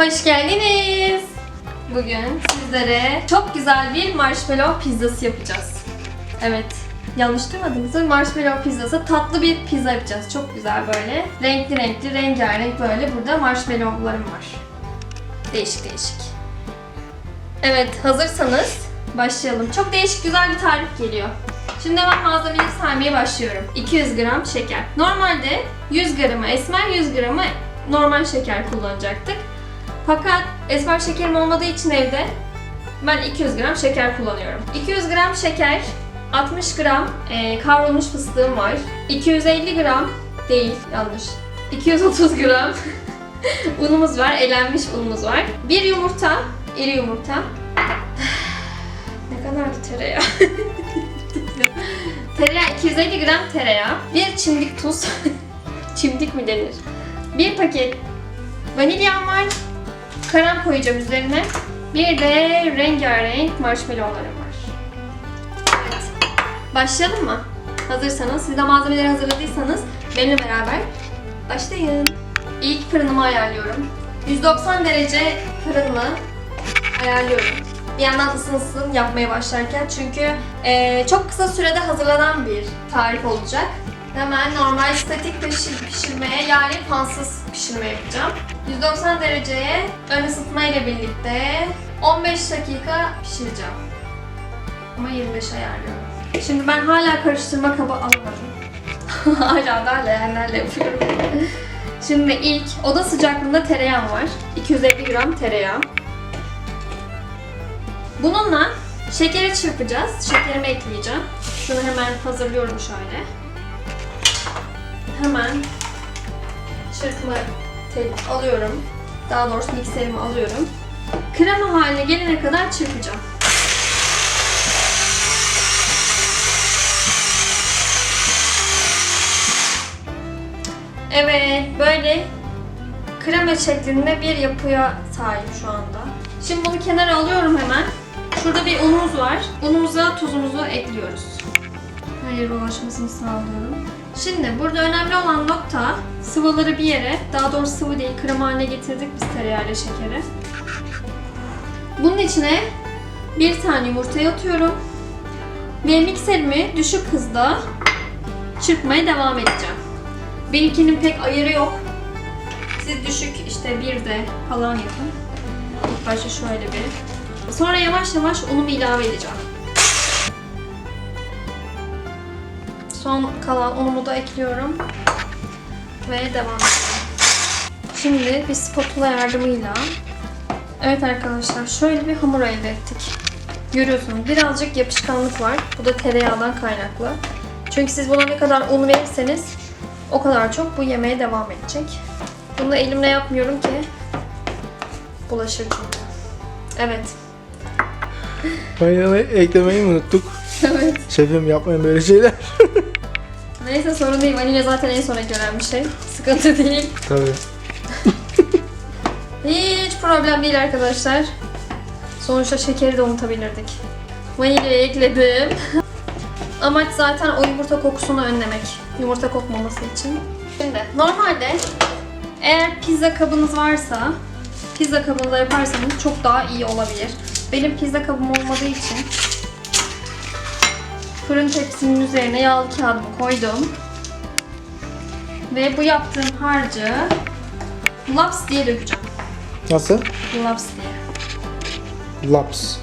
Hoş geldiniz. Bugün sizlere çok güzel bir marshmallow pizzası yapacağız. Evet, yanlış duymadınız mı? Marshmallow pizzası tatlı bir pizza yapacağız. Çok güzel böyle. Renkli renkli, rengarenk böyle burada marshmallowlarım var. Değişik değişik. Evet, hazırsanız başlayalım. Çok değişik güzel bir tarif geliyor. Şimdi ben malzemeleri saymaya başlıyorum. 200 gram şeker. Normalde 100 gramı esmer, 100 gramı normal şeker kullanacaktık. Fakat esmer şekerim olmadığı için evde ben 200 gram şeker kullanıyorum. 200 gram şeker, 60 gram e, kavrulmuş fıstığım var. 250 gram değil yanlış. 230 gram unumuz var, elenmiş unumuz var. Bir yumurta, iri yumurta. ne kadardı tereyağı? tereyağı 250 gram tereyağı. Bir çimdik tuz. çimdik mi denir? Bir paket vanilyam var. Krem koyacağım üzerine. Bir de rengarenk marshmallowlarım var. Evet. Başlayalım mı? Hazırsanız, siz de malzemeleri hazırladıysanız benimle beraber başlayın. İlk fırınımı ayarlıyorum. 190 derece fırınımı ayarlıyorum. Bir yandan ısınsın yapmaya başlarken çünkü eee, çok kısa sürede hazırlanan bir tarif olacak. Hemen normal statik pişir- pişirmeye yani fansız pişirme yapacağım. 190 dereceye ön ısıtma ile birlikte 15 dakika pişireceğim. Ama 25 ayarlıyorum. Şimdi ben hala karıştırma kabı alamadım. hala da leğenlerle yapıyorum. Şimdi ilk oda sıcaklığında tereyağım var. 250 gram tereyağı. Bununla şekeri çırpacağız. Şekerimi ekleyeceğim. Şunu hemen hazırlıyorum şöyle. Hemen çırpma teli alıyorum. Daha doğrusu mikserimi alıyorum. Krema haline gelene kadar çırpacağım. Evet, böyle krema şeklinde bir yapıya sahip şu anda. Şimdi bunu kenara alıyorum hemen. Şurada bir unumuz var. Unumuza tuzumuzu ekliyoruz. Hayır ulaşmasını sağlıyorum. Şimdi burada önemli olan nokta sıvıları bir yere, daha doğrusu sıvı değil krema haline getirdik biz tereyağıyla şekeri. Bunun içine bir tane yumurtayı atıyorum. Ve mikserimi düşük hızda çırpmaya devam edeceğim. Benimkinin pek ayarı yok. Siz düşük işte bir de falan yapın. İlk başta şöyle bir. Sonra yavaş yavaş unumu ilave edeceğim. Son kalan unumu da ekliyorum. Ve devam ediyorum. Şimdi bir spatula yardımıyla Evet arkadaşlar şöyle bir hamur elde ettik. Görüyorsunuz birazcık yapışkanlık var. Bu da tereyağından kaynaklı. Çünkü siz buna ne kadar un verirseniz o kadar çok bu yemeğe devam edecek. Bunu elimle yapmıyorum ki bulaşır çünkü. Evet. Mayonez eklemeyi mi unuttuk? Evet. Şefim yapmayın böyle şeyler. Neyse sorun değil. Vanilya zaten en gelen bir şey. Sıkıntı değil. Tabii. Hiç problem değil arkadaşlar. Sonuçta şekeri de unutabilirdik. Vanilyayı ekledim. Amaç zaten o yumurta kokusunu önlemek. Yumurta kokmaması için. Şimdi normalde eğer pizza kabınız varsa pizza kabınızda yaparsanız çok daha iyi olabilir. Benim pizza kabım olmadığı için fırın tepsinin üzerine yağlı kağıdımı koydum. Ve bu yaptığım harcı laps diye dökeceğim. Nasıl? Laps diye. Laps.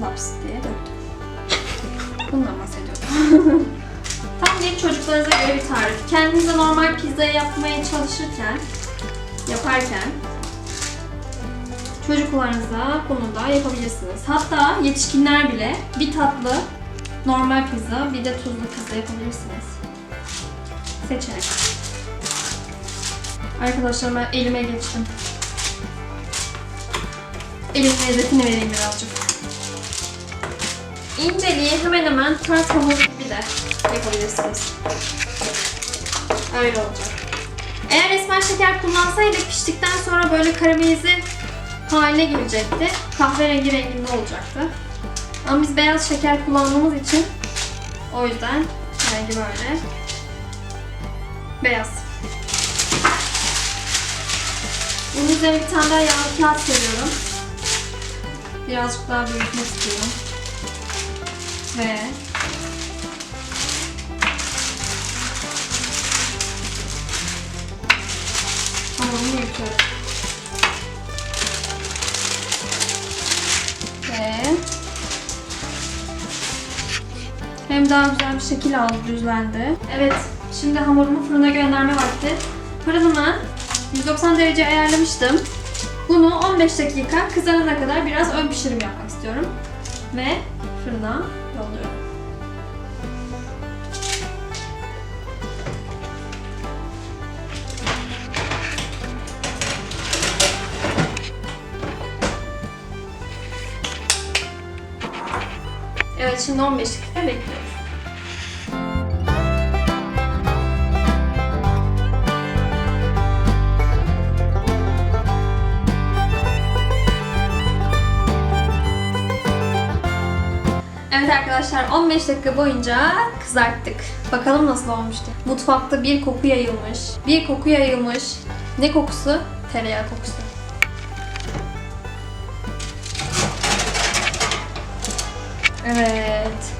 Laps diye döktüm. Bundan bahsediyorum. Tam bir çocuklarınıza göre bir tarif. Kendinize normal pizza yapmaya çalışırken, yaparken çocuklarınıza bunu da yapabilirsiniz. Hatta yetişkinler bile bir tatlı normal pizza, bir de tuzlu pizza yapabilirsiniz. Seçenek. Arkadaşlar ben elime geçtim. Elimin lezzetini vereyim birazcık. İnceliği hemen hemen tart hamuru gibi de yapabilirsiniz. Öyle olacak. Eğer esmer şeker kullansaydık piştikten sonra böyle karamelize haline gelecekti. Kahverengi renginde olacaktı. Ama biz beyaz şeker kullandığımız için o yüzden rengi böyle beyaz. Bunun üzerine bir tane daha yağlı kağıt seriyorum. Birazcık daha büyütmek istiyorum. Ve daha güzel bir şekil aldı, düzlendi. Evet, şimdi hamurumu fırına gönderme vakti. Fırınımı 190 derece ayarlamıştım. Bunu 15 dakika kızarana kadar biraz ön pişirim yapmak istiyorum. Ve fırına yolluyorum. Evet şimdi 15 dakika bekliyoruz. Arkadaşlar 15 dakika boyunca kızarttık. Bakalım nasıl olmuştu. Mutfakta bir koku yayılmış. Bir koku yayılmış. Ne kokusu? Tereyağı kokusu. Evet.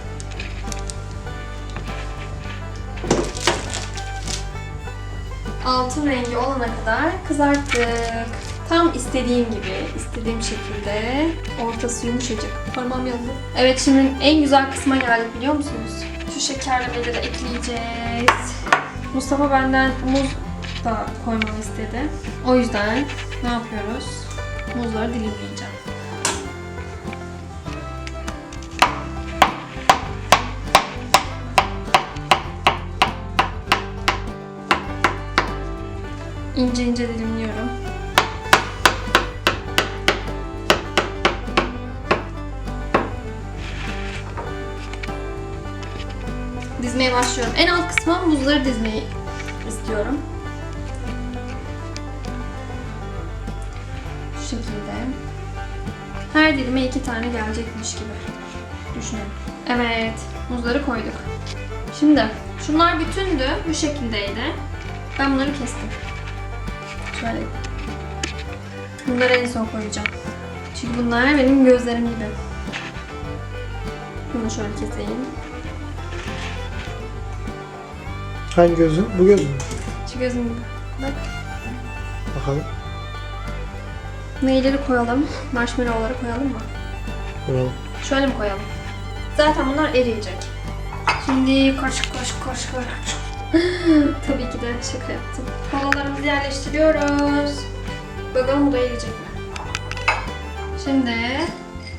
Altın rengi olana kadar kızarttık. Tam istediğim gibi, istediğim şekilde. Ortası yumuşacık. Parmağım yandı. Evet şimdi en güzel kısma geldik biliyor musunuz? Şu şekerlemeleri de ekleyeceğiz. Mustafa benden muz da koymamı istedi. O yüzden ne yapıyoruz? Muzları dilimleyeceğim. İnce ince dilimliyorum. Dizmeye başlıyorum. En alt kısma muzları dizmeyi istiyorum. Şu şekilde. Her dilime iki tane gelecekmiş gibi düşünüyorum. Evet, muzları koyduk. Şimdi şunlar bütündü, bu şekildeydi. Ben bunları kestim. Şöyle. Bunları en son koyacağım. Çünkü bunlar benim gözlerim gibi. Bunu şöyle keseyim. Hangi gözün? Bu göz mü? Şu gözüm gibi. Bak. Bakalım. Neyleri koyalım? Marshmallow'ları koyalım mı? Bakalım. Şöyle mi koyalım? Zaten bunlar eriyecek. Şimdi koş koş koş koş. Tabii ki de şaka yaptım. Kolalarımızı yerleştiriyoruz. Bakalım bu da eriyecek mi? Şimdi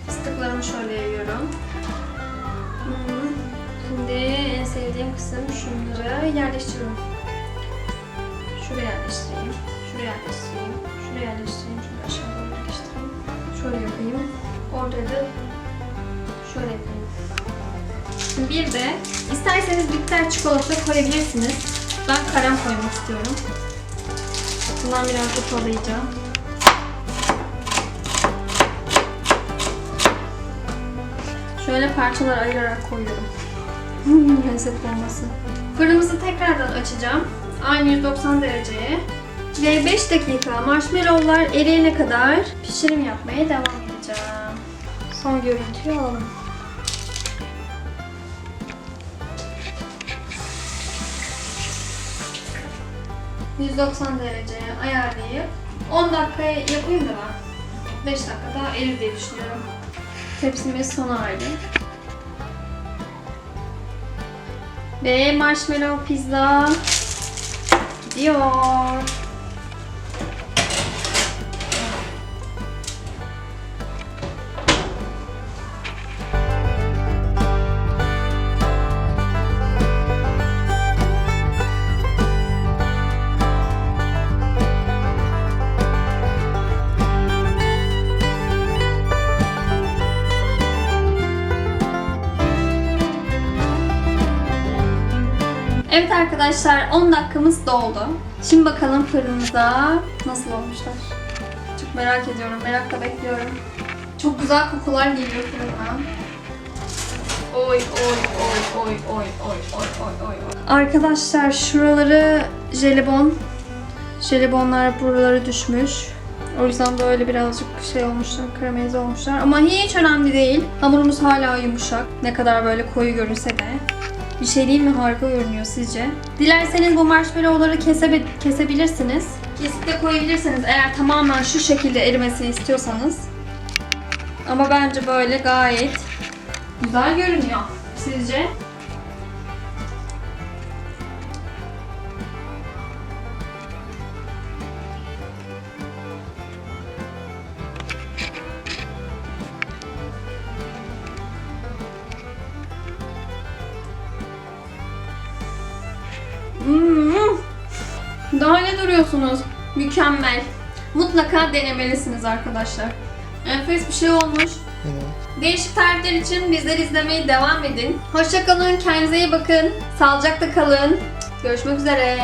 fıstıklarımı şöyle yayıyorum. Hmm. Şimdi sevdiğim kısım şunları yerleştiriyorum. Şuraya yerleştireyim. Şuraya yerleştireyim. Şuraya yerleştireyim. Şuraya aşağıdan yerleştireyim. Şöyle yapayım. Orada da şöyle yapayım. Bir de isterseniz bitter çikolata koyabilirsiniz. Ben krem koymak istiyorum. Bundan biraz da kolayacağım. Şöyle parçalar ayırarak koyuyorum. Hmm, lezzet bombası. Fırınımızı tekrardan açacağım. Aynı 190 dereceye. Ve 5 dakika marshmallowlar eriyene kadar pişirim yapmaya devam edeceğim. Son görüntüyü alalım. ...190 dereceye ayarlayıp 10 dakikaya yapayım da ben. 5 dakika daha erir diye düşünüyorum. Tepsimiz sona erdi. Ve marshmallow pizza gidiyor. Evet arkadaşlar 10 dakikamız doldu. Şimdi bakalım fırınımıza nasıl olmuşlar. Çok merak ediyorum, merakla bekliyorum. Çok güzel kokular geliyor fırından. Oy oy oy oy oy oy oy oy oy oy. Arkadaşlar şuraları jelibon. Jelibonlar buralara düşmüş. O yüzden böyle birazcık şey olmuşlar, karamelize olmuşlar. Ama hiç önemli değil. Hamurumuz hala yumuşak. Ne kadar böyle koyu görünse de. Bir şey değil mi? Harika görünüyor sizce. Dilerseniz bu marshmallowları kesebe- kesebilirsiniz. Kesip de koyabilirsiniz eğer tamamen şu şekilde erimesini istiyorsanız. Ama bence böyle gayet güzel görünüyor. Sizce? Daha ne duruyorsunuz? Mükemmel. Mutlaka denemelisiniz arkadaşlar. Enfes bir şey olmuş. Evet. Değişik tarifler için bizleri izlemeye devam edin. Hoşçakalın, kendinize iyi bakın. Sağlıcakla kalın. Görüşmek üzere.